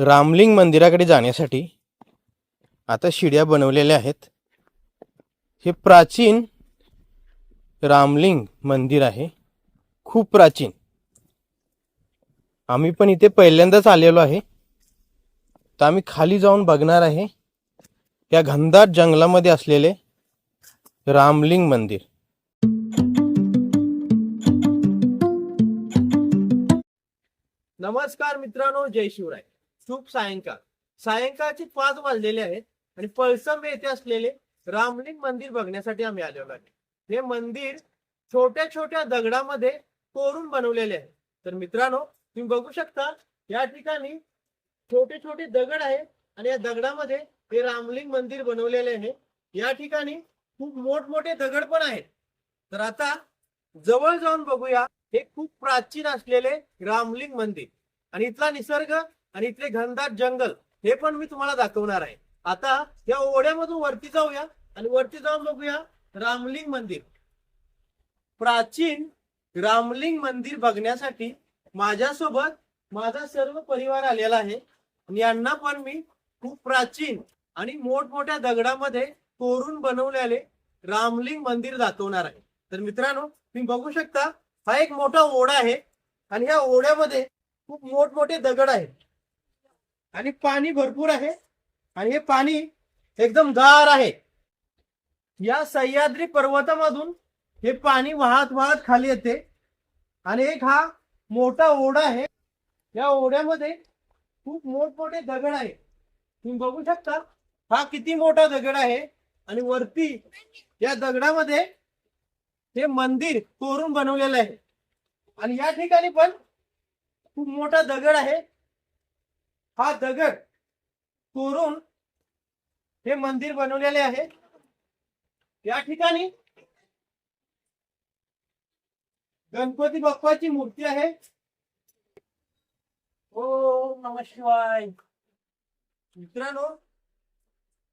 रामलिंग मंदिराकडे जाण्यासाठी आता शिड्या बनवलेल्या आहेत. हे प्राचीन रामलिंग मंदिर आहे. खूप प्राचीन. आम्ही पण इथे पहिल्यांदाच आलेलो आहे. तर आम्ही खाली जाऊन बघणार आहे या घनदाट जंगलामध्ये असलेले रामलिंग मंदिर. नमस्कार मित्रांनो जय शिवराय. शुभ सायंकाळ. सायंकाळचे पाच वाजलेले आहेत आणि पळसम येथे असलेले रामलिंग मंदिर बघण्यासाठी आम्ही आलेलो आहे. हे मंदिर छोट्या छोट्या दगडामध्ये कोरून बनवलेले आहे. तर मित्रांनो तुम्ही बघू शकता या ठिकाणी छोटे छोटे दगड आहे आणि या दगडामध्ये हे रामलिंग मंदिर बनवलेले आहे. या ठिकाणी खूप मोठमोठे दगड पण आहेत. तर आता जवळ जाऊन बघूया हे खूप प्राचीन असलेले रामलिंग मंदिर. आणि इथला निसर्ग आणि इथले घनदाट जंगल हे पण मी तुम्हाला दाखवणार आहे. आता या ओढ्यामधून वरती जाऊया आणि वरती जाऊन बघूया रामलिंग मंदिर. प्राचीन रामलिंग मंदिर बघण्यासाठी माझ्यासोबत माझा सर्व परिवार आलेला आहे. आणि यांना पण मी खूप प्राचीन आणि मोठमोठ्या दगडामध्ये कोरून बनवलेले रामलिंग मंदिर दाखवणार आहे. तर मित्रांनो तुम्ही बघू शकता हा एक मोठा ओढा आहे. आणि या ओढ्यामध्ये खूप मोठमोठे दगड आहेत. आणि पाणी भरपूर आहे. आणि हे पाणी एकदम गार आहे. या सह्याद्री पर्वतामधून हे पाणी वाहत वाहत खाली येते. आणि एक हा मोठा ओढा आहे. या ओढ्यामध्ये खूप मोठमोठे दगड आहे तुम्ही बघू शकता हा किती मोठा दगड आहे. आणि वरती या दगडामध्ये हे मंदिर कोरून बनवलेलं आहे. आणि या ठिकाणी पण खूप मोठा दगड आहे. हा दगड कोरून हे मंदिर बनवलेले आहे. या ठिकाणी गणपती बाप्पाची मूर्ती आहे. ओम नम शिवाय. मित्रांनो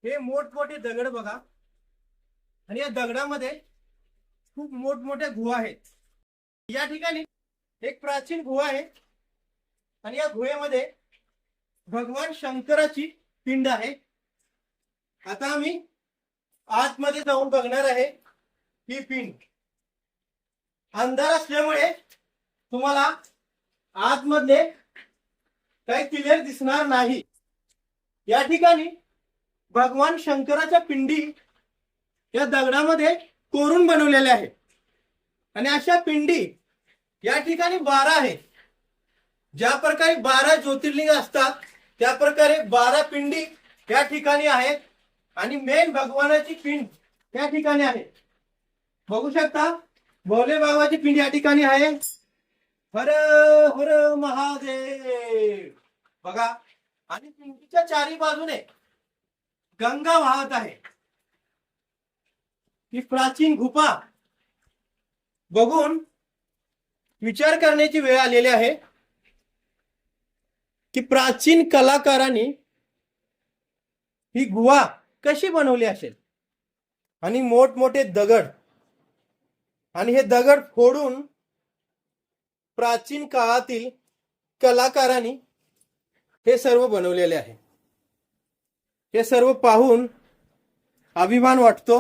हे मोठमोठे दगड बघा. आणि या दगडामध्ये खूप मोठमोठ्या गुहा आहेत. या ठिकाणी एक प्राचीन गुहा आहे. आणि या गुहेमध्ये भगवान शंकराची पिंड आहे. आता आम्ही आतमध्ये जाऊन बघणार आहे ही पिंड. अंधार असल्यामुळे तुम्हाला आतमध्ये काही क्लिअर दिसणार नाही. या ठिकाणी भगवान शंकराच्या पिंडी या दगडामध्ये कोरून बनवलेल्या आहेत. आणि अशा पिंडी या ठिकाणी बारा आहेत. ज्या प्रकारे बारा ज्योतिर्लिंग असतात त्या प्रकारे बारा पिंडी या ठिकाणी आहेत. आणि मेन भगवानाची पिंड त्या ठिकाणी आहे. बघू शकता भोले बाबाची पिंड या ठिकाणी आहे. हर हर महादेव. बघा आणि पिंडीच्या चारी बाजूने गंगा वाहत आहे. ही प्राचीन गुफा बघून विचार करण्याची वेळ आलेली आहे. की प्राचीन कलाकारांनी ही गुहा कशी बनवली असेल? आणि मोठमोठे दगड आणि हे दगड फोडून प्राचीन काळातील कलाकारांनी हे सर्व बनवलेले आहे. हे सर्व पाहून अभिमान वाटतो.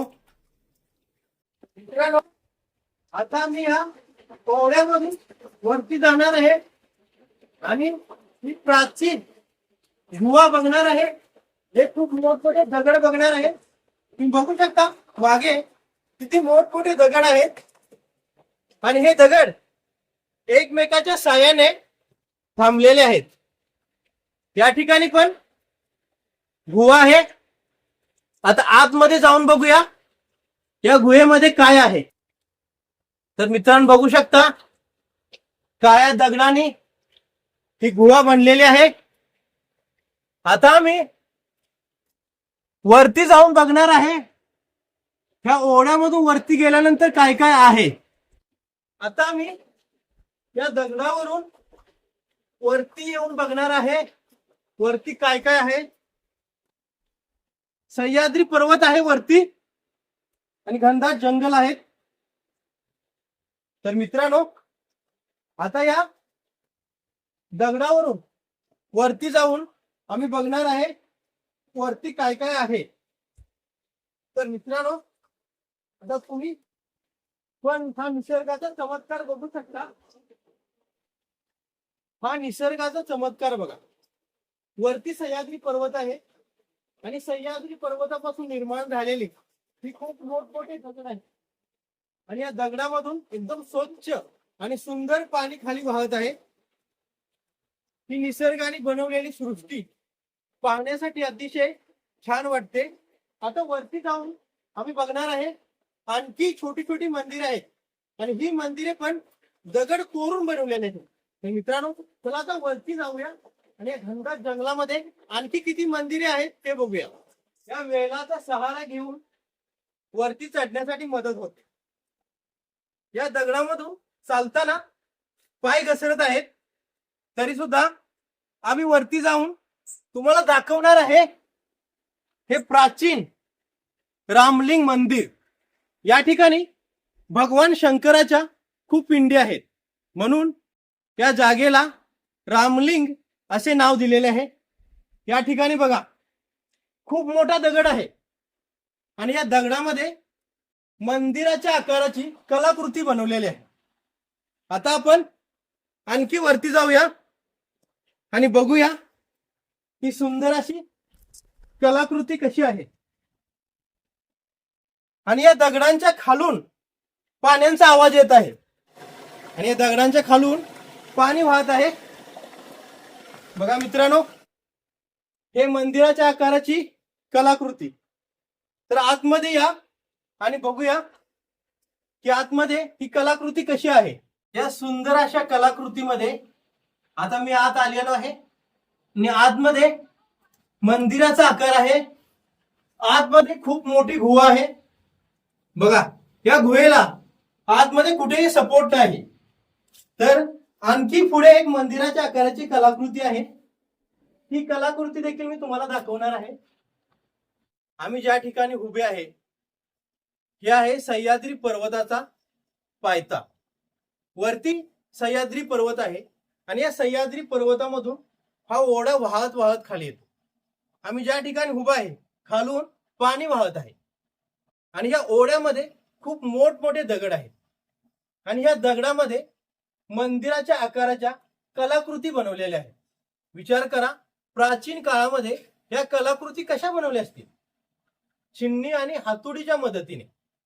मित्रांनो आता मी या ओढ्यामधून वरती जाणार आहे आणि ही प्राचीन गुहा बघणार आहे. हे खूप मोठमोठे दगड बघणार आहे. तुम्ही बघू शकता मागे किती मोठमोठे दगड आहेत. आणि हे दगड एकमेकाच्या साह्याने थांबलेले आहेत. या ठिकाणी पण गुहा आहे आता आतमध्ये जाऊन बघूया या गुहेमध्ये काय आहे. तर मित्रांनो बघू शकता काळ्या दगडाने ही गुहा बनलेली आहे. आता मी वरती जाऊन बघणार आहे. ह्या ओढ्यामधून वरती गेल्यानंतर काय काय आहे? आता मी या दगडावरून वरती येऊन बघणार आहे. वरती काय काय आहे? सह्याद्री पर्वत आहे वरती आणि घनदाट जंगल आहेत तर मित्रांनो आता या दगडावरून वरती जाऊन आम्ही बघणार आहे वरती काय काय आहे. तर मित्रांनो आता तुम्ही पण हा निसर्गाचा चमत्कार बघू शकता. हा निसर्गाचा चमत्कार बघा. वरती सह्याद्री पर्वत आहे आणि सह्याद्री पर्वतापासून निर्माण झालेली ही खूप मोठमोठे दगड आहे. आणि या दगडामधून एकदम स्वच्छ आणि सुंदर पाणी खाली वाहत आहे. ही निसर्गाने बनवलेली सृष्टी पाहण्यासाठी अतिशय छान वाटते. आता वरती जाऊन आम्ही बघणार आहे आणखी छोटी छोटी मंदिरं आहेत. आणि ही मंदिरे पण दगड कोरून बनवलेले आहेत. मित्रांनो चला आता वरती जाऊया आणि या घनदाट जंगलामध्ये आणखी किती मंदिरे आहेत ते बघूया. या वेळाचा सहारा घेऊन वरती चढण्यासाठी मदत होते. या दगडामधून चालताना पाय घसरत आहेत. तरी सुद्धा आम्ही वरती जाऊन तुम्हाला दाखवणार आहे हे प्राचीन रामलिंग मंदिर. या ठिकाणी भगवान शंकराच्या खूप पिंडी आहेत. म्हणून या जागेला रामलिंग असे नाव दिलेले आहे. या ठिकाणी बघा खूप मोठा दगड आहे. आणि या दगडामध्ये मंदिराच्या आकाराची कलाकृती बनवलेली आहे. आता आपण आणखी वरती जाऊया. आणि बघूया ही सुंदर अशी कलाकृती कशी आहे. आणि या दगडांच्या खालून पाण्याचा आवाज येत आहे. आणि या दगडांच्या खालून पाणी वाहत आहे. बघा मित्रांनो हे मंदिराच्या आकाराची कलाकृती. तर आतमध्ये या आणि बघूया की आतमध्ये ही कलाकृती कशी आहे. या सुंदर अशा कलाकृतीमध्ये आता मी आत आलेलो आहे. आणि आतमध्ये मंदिराचा आकार आहे. आतमध्ये खूप मोठी गुहा आहे. बघा या गुहेला आतमध्ये कुठेही सपोर्ट नाही. तर आणखी पुढे एक मंदिराच्या आकाराची कलाकृती आहे. ही कलाकृती देखील मी तुम्हाला दाखवणार आहे. आम्ही ज्या ठिकाणी उभे आहे हे आहे सह्याद्री पर्वताचा पायता वरती सह्याद्री पर्वत आहे. आणि या सह्याद्री पर्वतामधून हा ओढा वाहत वाहत खाली येतो. आम्ही ज्या ठिकाणी उभा आहे खालून पाणी वाहत आहे. आणि या ओढ्यामध्ये खूप मोठमोठे दगड आहेत. आणि या दगडामध्ये मंदिराच्या आकाराच्या कलाकृती बनवलेल्या आहेत. विचार करा प्राचीन काळामध्ये या कलाकृती कशा बनवल्या असतील? चिन्नी आणि हातोडीच्या मदतीने.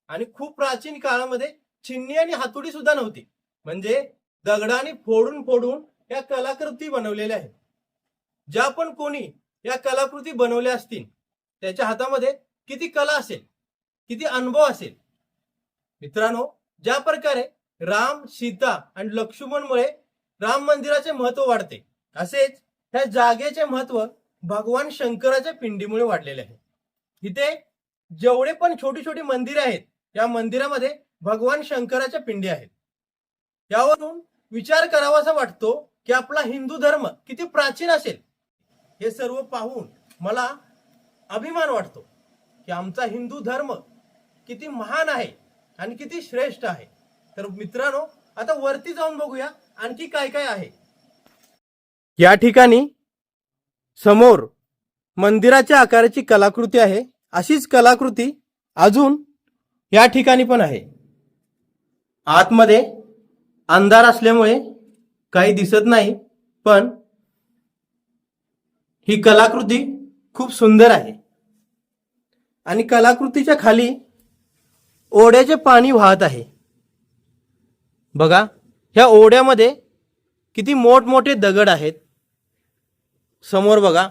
आणि खूप प्राचीन काळामध्ये चिन्नी आणि हातोडी सुद्धा नव्हती. म्हणजे दगडाने फोडून फोडून या कलाकृती बनवलेल्या आहेत. ज्या पण कोणी या कलाकृती बनवल्या असतील त्याच्या हातामध्ये किती कला असेल किती अनुभव असेल? मित्रांनो ज्या प्रकारे राम सीता आणि लक्ष्मणमुळे राम मंदिराचे महत्त्व वाढते असेच ह्या जागेचे महत्त्व भगवान शंकराच्या पिंडीमुळे वाढलेले आहे. इथे जेवढे पण छोटी छोटी मंदिरे आहेत या मंदिरामध्ये भगवान शंकराच्या पिंडी आहेत. यावरून विचार करावासा वाटतो की आपला हिंदू धर्म किती प्राचीन असेल हे सर्व पाहून मला अभिमान वाटतो की आमचा हिंदू धर्म किती महान आहे आणि किती श्रेष्ठ आहे. तर मित्रांनो आता वरती जाऊन बघूया आणखी काय काय आहे. या ठिकाणी समोर मंदिराच्या आकाराची कलाकृती आहे. अशीच कलाकृती अजून या ठिकाणी पण आहे. आतमध्ये अंधार असल्यामुळे काही दिसत नाही पण ही कलाकृती खूप सुंदर आहे. आणि कलाकृतीच्या खाली ओढ्याचे पाणी वाहत आहे. बघा ह्या ओढ्यामध्ये किती मोठमोठे दगड आहेत. समोर बघा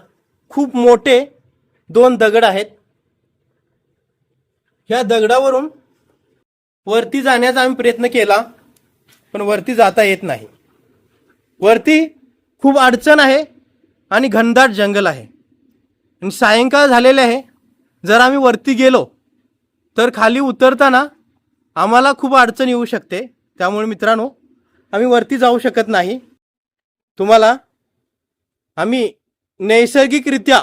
खूप मोठे दोन दगड आहेत. ह्या दगडावरून वरती जाण्याचा आम्ही प्रयत्न केला. पण वरती जाता येत नाही. वरती खूप अडचण आहे आणि घनदाट जंगल आहे. आणि सायंकाळ झालेले आहे. जर आम्ही वरती गेलो तर खाली उतरताना आम्हाला खूप अडचण येऊ शकते. त्यामुळे मित्रांनो आम्ही वरती जाऊ शकत नाही. तुम्हाला आम्ही नैसर्गिकरित्या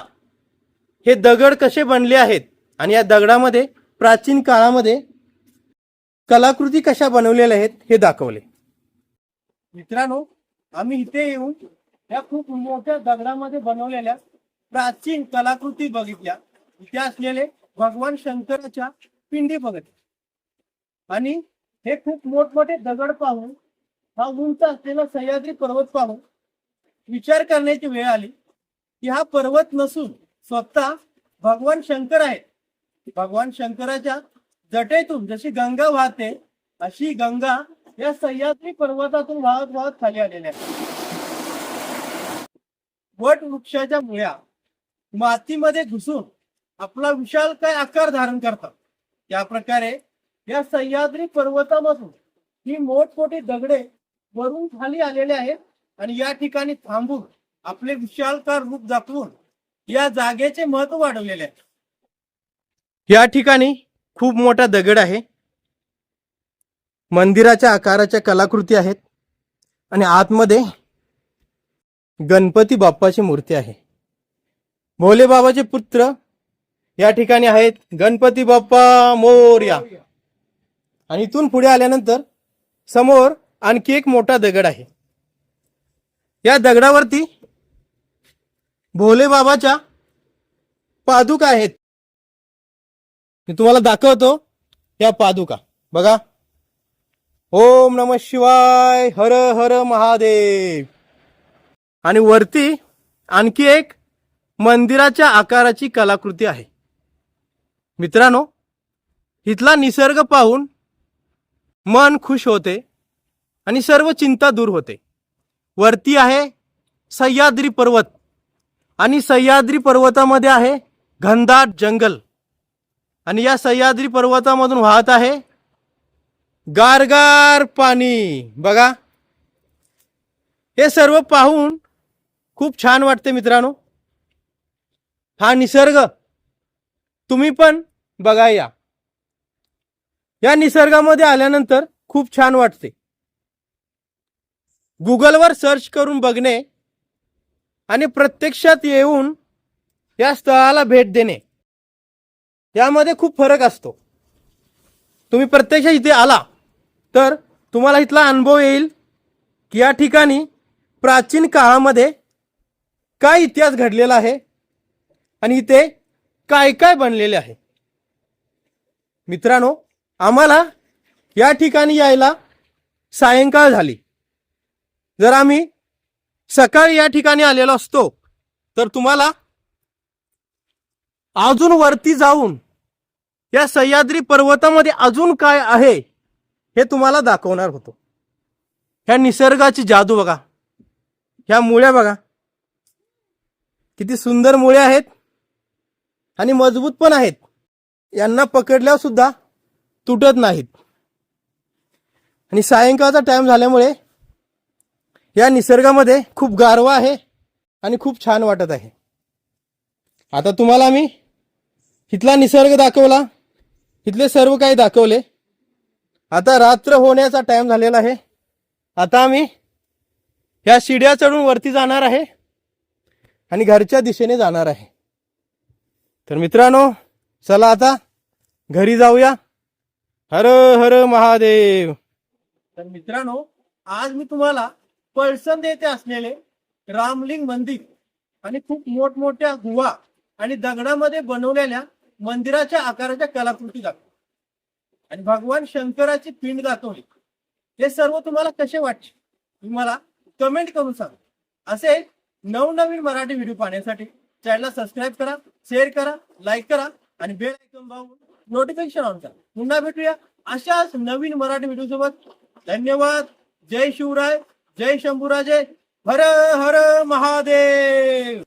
हे दगड कसे बनले आहेत आणि या दगडामध्ये प्राचीन काळामध्ये कलाकृती कशा बनवलेल्या आहेत हे दाखवले. मित्रांनो आम्ही इथे येऊन या खूप मोठ्या दगडामध्ये बनवलेल्या प्राचीन कलाकृती बघितल्या. इथे असलेले भगवान शंकराच्या पिंडी बघितल्या आणि हे खूप मोठमोठे दगड पाहून हा उंच असलेला सह्याद्री पर्वत पाहून विचार करण्याची वेळ आली की हा पर्वत नसून स्वतः भगवान शंकर आहेत. भगवान शंकराच्या जटेतून जशी गंगा वाहते अशी गंगा या सह्याद्री पर्वतातून वाहत वाहत खाली आलेल्या वट वृक्षाच्या मुळ्या मातीमध्ये घुसून आपला विशाल काय आकार धारण करतात? त्या प्रकारे या सह्याद्री पर्वतामधून ही मोठमोठी दगडे वरून खाली आलेले आहेत आणि या ठिकाणी थांबून आपले विशालकार रूप दाखवून या जागेचे महत्त्व वाढवलेले आहे. या ठिकाणी खूप मोठा दगड आहे. मंदिराच्या आकाराच्या कलाकृती आहेत आणि आतमध्ये गणपती बाप्पाची मूर्ती आहे. भोले बाबाचे पुत्र या ठिकाणी आहेत गणपती बाप्पा मोर्या. आणि इथून पुढे आल्यानंतर समोर आणखी एक मोठा दगड आहे. या दगडावरती भोले बाबाच्या पादुका आहेत. मी तुम्हाला दाखवतो या पादुका. बघा. ओम नम शिवाय हर हर महादेव. आणि वरती आणखी एक मंदिराच्या आकाराची कलाकृती आहे. मित्रांनो इथला निसर्ग पाहून मन खुश होते आणि सर्व चिंता दूर होते. वरती आहे सह्याद्री पर्वत आणि सह्याद्री पर्वतामध्ये आहे घनदाट जंगल. आणि या सह्याद्री पर्वतामधून वाहत आहे गारगार पाणी. बघा. हे सर्व पाहून खूप छान वाटते मित्रांनो. हा निसर्ग. तुम्ही पण बघा या. या निसर्गामध्ये आल्यानंतर खूप छान वाटते. गुगलवर सर्च करून बघणे आणि प्रत्यक्षात येऊन या स्थळाला भेट देणे. यामध्ये खूप फरक असतो. तुम्ही प्रत्यक्ष इथे आला. तर तुम्हाला इथला अनुभव येईल की या ठिकाणी प्राचीन काळामध्ये काय इतिहास घडलेला आहे आणि इथे काय काय बनलेले आहे. मित्रांनो आम्हाला या ठिकाणी यायला सायंकाळ झाली. जर आम्ही सकाळी या ठिकाणी आलेलो असतो तर तुम्हाला अजून वरती जाऊन या सह्याद्री पर्वतामध्ये अजून काय आहे हे तुम्हाला दाखवणार होतो. ह्या निसर्गाची जादू बघा. ह्या मुळ्या बघा. किती सुंदर मुळे आहेत आणि मजबूत पण आहेत. यांना पकडल्यावर सुद्धा तुटत नाहीत. आणि सायंकाळचा टाइम झाल्यामुळे या निसर्गामध्ये खूप गारवा आहे आणि खूप छान वाटत आहे. आता तुम्हाला मी इथला निसर्ग दाखवला. इथले सर्व काही दाखवले. आता रात्र होण्याचा टाइम झालेला आहे. आता आम्ही या शिड्या चढून वरती जाणार आहे आणि घरच्या दिशेने जाणार आहे. तर मित्रांनो चला आता घरी जाऊया. हर हर महादेव. तर मित्रांनो आज मी तुम्हाला पळसण येथे असलेले रामलिंग मंदिर आणि खूप मोठमोठ्या गुहा आणि दगडामध्ये बनवलेल्या मंदिराच्या आकाराच्या कलाकृती दाखवतो. आणि भगवान शंकराची पिंड दाखवली हे सर्व तुम्हाला कसे वाटते तुम्हाला कमेंट करून सांगा. असे नवनवीन मराठी व्हिडिओ पाहण्यासाठी चॅनलला सबस्क्राईब करा शेअर करा लाईक करा आणि बेल आयकॉन भाऊ नोटिफिकेशन ऑन करा. पुन्हा भेटूया अशाच नवीन मराठी व्हिडिओ सोबत. धन्यवाद. जय शिवराय. जय शंभूराजे. हर हर महादेव.